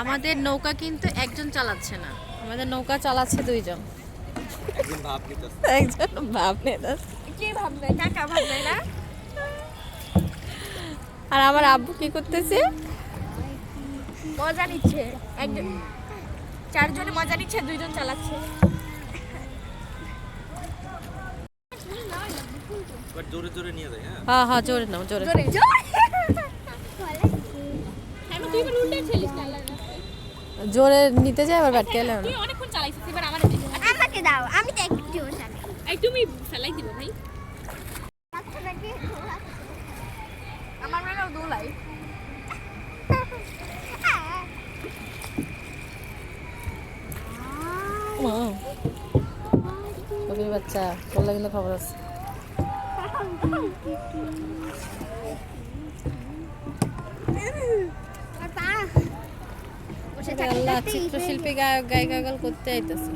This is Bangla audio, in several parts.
আমাদের নৌকা কিন্তু একজন চালাচ্ছে না। আমাদের নৌকা চালাচ্ছে দুইজন। একজন ভাব না? আর আমার আব্বু কি করতেছে? মজা নিচ্ছে। একজন চারজনে মজা নিচ্ছে দুইজন চালাচ্ছে। জোরে জোরে নিয়ে যায় হ্যাঁ? হ্যাঁ হ্যাঁ জোরে নাও জোরে। জোরে আমি তুই উল্টে ছেলিস না। জোরে নিতে যাই আবার ব্যাট কেলে তুই অনেকক্ষণ চালাইছিস এবার আমার আমাকে দাও আমি তো একটু চালাই। এই তুমি ফেলাই দিবে ভাই। আমার মনে হয় দোলাই কবির বাচ্চা বললে কিন্তু খবর আছে। বসে আল্লাহ চিত্রশিল্পী গায়ক গায়িকা গাল করতে আইতাছে।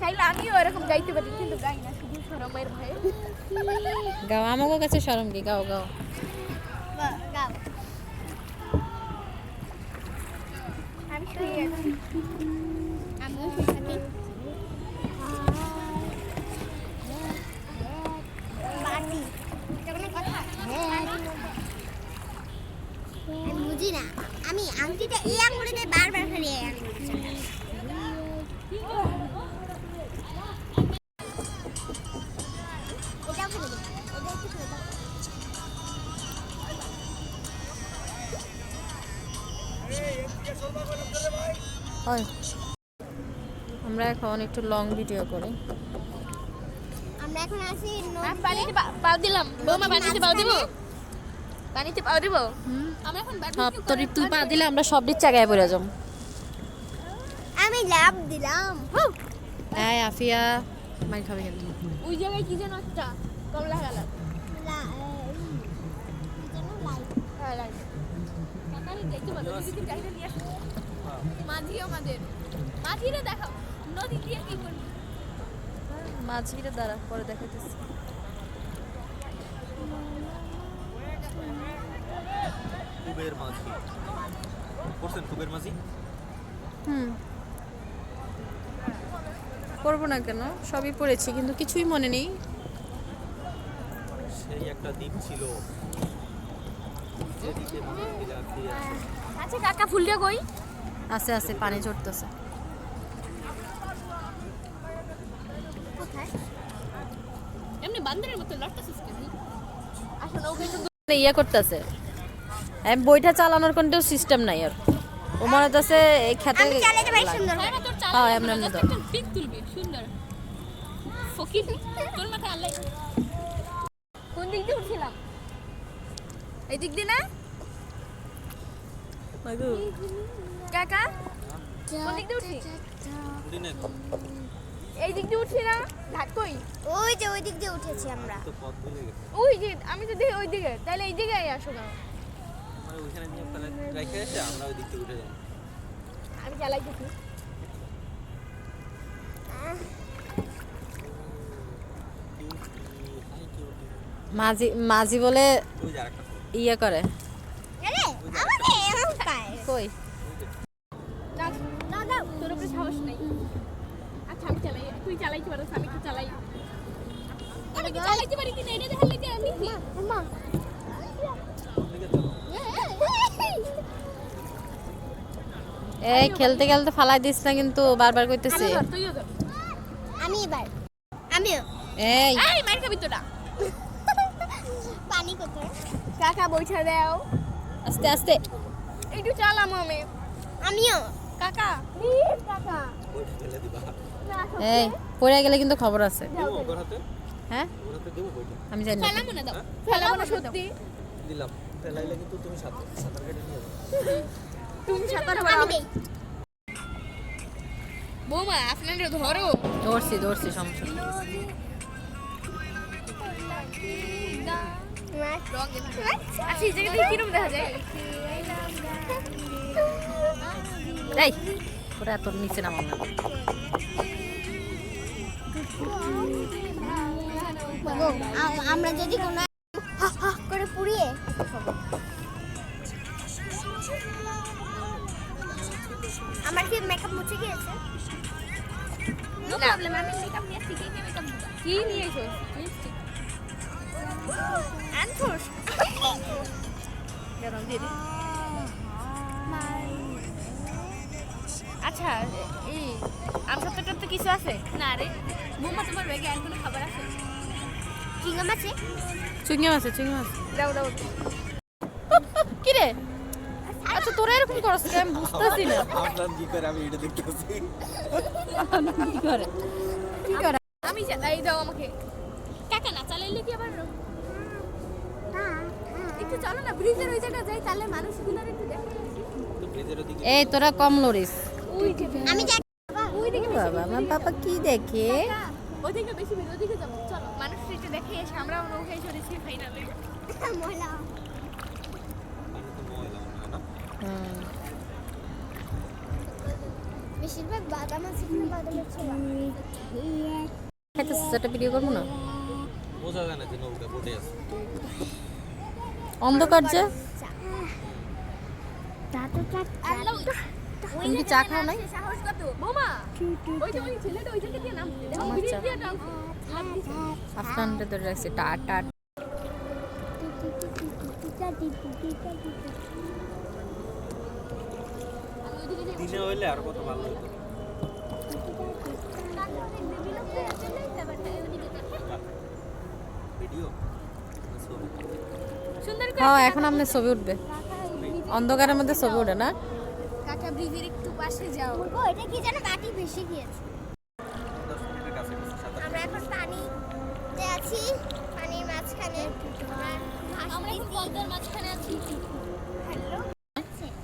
তাইলে আমিও এরকম গাইতে পারি কিন্তু গাই না শুধু শরমের ভয়ে। গাও আমাকে কাছে শরম কি? গাও গাও। বুঝি না। আমি আংটিটা এই আঙুলে দিয়ে বারবার এই আমরা এখন একটু লং ভিডিও করি। আমরা এখন আছি পা- পাও দিলাম। বৌমা পানিতে পাও দিব? পানিতে পাও দিব? আমরা এখন সব তোর তুই পা দিলে আমরা সব দিক জায়গায় পড়ে যাম আমি লাভ দিলাম। এই আফিয়া মাই খাবে কিন্তু ওই জায়গায় কি যেন একটা কমলা কালার। আমাদের। মাঝিরে দাঁড়া পরে দেখাইতেছি। কুবের মাঝি। করছেন কুবের মাঝি? হুম। করব না কেন? সবই পড়েছি কিন্তু কিছুই মনে নেই। সেই একটা দ্বীপ ছিল। আছে। আচ্ছা কাকা ফুলটা কই? আস্তে আস্তে পানি চড়তেছে কোথায়? এমনি বান্দরের মতো লড়তেছিস কেন? আসলে ওকে কিন্তু ইয়ে করতেছে। বইটা চালানোর কোনো সিস্টেম নাই আর। ও মনে হচ্ছে এই খেতে হ্যাঁ এমনি এমনি কোন দিক দিয়ে উঠছিলাম? এই দিক দিয়ে না? কাকা? কোন দিক দিয়ে উঠছি উঠি না এই দিক দিয়ে উঠছি না ঘাট কই? ওই যে ওই দিক দিয়ে উঠেছি আমরা। তো পথ ভুলে গেছে। ওই যে আমি তো দেখি ওই দিকে তাহলে এই দিকে আসো না ওইখানে নিয়ে ফেলে রেখে এসে আমরা ওই দিক থেকে উঠে যাব। আমি চালাইতেছি মাঝি মাঝি বলে যে ইয়ে করে। আরে আমাকে এমন পায়। কই? না না না তোর উপরে সাহস নেই। আচ্ছা আমি চালাই। তুই চালাইতে পারো আমি একটু চালাই। আমি কি চালাইতে পারি কিনা? এটা লাগে আমি কি? মা। এই খেলতে খেলতে ফালাই দিস না কিন্তু বারবার কইতেছে। আমি এবার। আমিও। এই। এই মার খাবি তোরা। পানি কোথায়? কাকা বইটা দাও। আস্তে আস্তে। একটু চালাম আমি। আমিও। কাকা। প্লিজ কাকা। এই পড়ে গেলে কিন্তু খবর আছে। হ্যাঁ? আমি জানি না। ফেলামো না দাও। না সত্যি। দিলাম। ফেলাইলে কিন্তু তুমি সাঁতার সাঁতার কেটে নিয়ে যাবে। বৌমা আপনারা ধরো। ধরছি ধরছি সমস্যা আচ্ছা এই জায়গা কিরম দেখা যায়? এই ওরা এত নিচে নামাম না আমরা যদি কোনো হা হা করে পুড়িয়ে নো কি নিয়ে এসো লিপস্টিক আনথোস গরম দিয়ে দিই আচ্ছা এই আম সত্তরটার তো কিছু আছে না রে বৌমা তোমার ব্যাগে আর কোনো খাবার আছে চিংগাম আছে আছে দাও দাও তোরা এরকম করছ কেন? আমি বুঝতেছি না। আপনার কি করে? আমি এটা দেখতেছি। কি করে? কি করে? আমি এই দাও আমাকে। কাকা না চালাইলে কি আবার একটু চলো না ব্রিজের ওই জায়গা যাই তাহলে একটু দেখে এই তোরা কম লরিস দিকে আমি বাবা আমার পাপা কি দেখে? ওদিকে বেশি ওদিকে যাব। চলো মানুষ দেখে নৌকায় চড়েছি ফাইনালে ময়লা। বেশিরভাগ বাদাম আছে কিনা বাদামের ছোলা। খাইতেছিস একটা ভিডিও করব না? বোঝা যায় না যে নৌকা বোটে আছে। অন্ধকার যে। তুমি কি চা খাও নাই। আফটানটা ধরে রাখছি টা টা। আমি ওইদিকে যাই দিনে হইলে আর কত ভালো হতো ভিডিও। সুন্দর করে হ্যাঁ এখন আপনার ছবি উঠবে। অন্ধকারের মধ্যে ছবি ওঠে না? কাটা ব্রিজের একটু পাশে যাও। ও এটা কি যেন বাটি বেশি গিয়েছে। আমরা এখন পানিতে আছি পানির মাঝখানে। আমরা এখন পদ্মার মাঝখানে আছি। হ্যালো।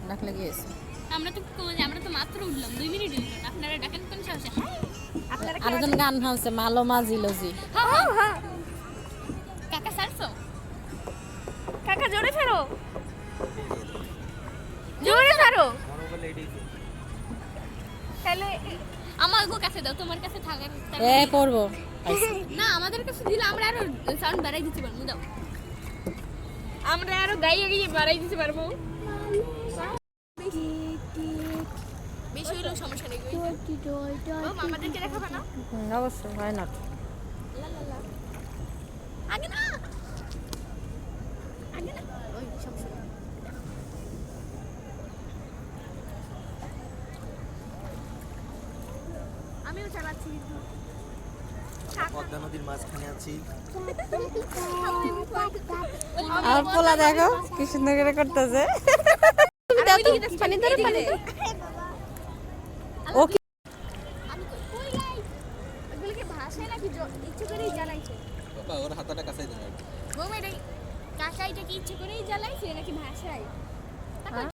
ডাকলে গিয়েছে। আমরা তো আমরা তো মাত্র উঠলাম দুই মিনিট আপনারা ডাকেন কোন সাহসে? আরেকজন গান মালো মা জিলোজি। হ্যাঁ হ্যাঁ। কাকা সারছো? কাকা জোরে ছাড়ো জোরে ছাড়ো মনে। তাহলে আমার গো কাছে দাও তোমার কাছে থাকার এ পড়ব না আমাদের কাছে দিলে আমরা আরও সাউন্ড বাড়াই দিতে পারব দাও। আমরা আরও গাইয়ে গিয়ে বাড়াই দিতে পারব। বেশি হলেও সমস্যা নেই। ও আমাদেরকে দেখাবে না? হুম, অবশ্যই হয় না লা লা লা। আগে না আগে না ওই সমস্যা নেই। আমিও চালাচ্ছি কিন্তু। পদ্মা নদীর মাঝখানে আছি। আর পোলা দেখো কি সুন্দর করে করতেছে। পানি ধরে পানি ও কি আমি কই কই যাই? এগুলো কি ভাষায় নাকি জ- ইচ্ছে করেই জ্বালাইছে। বাবা ওর হাতাটা কাছাই দাও বৌমা এটা কাকা কি ইচ্ছে করেই জ্বালাইছে নাকি ভাষায়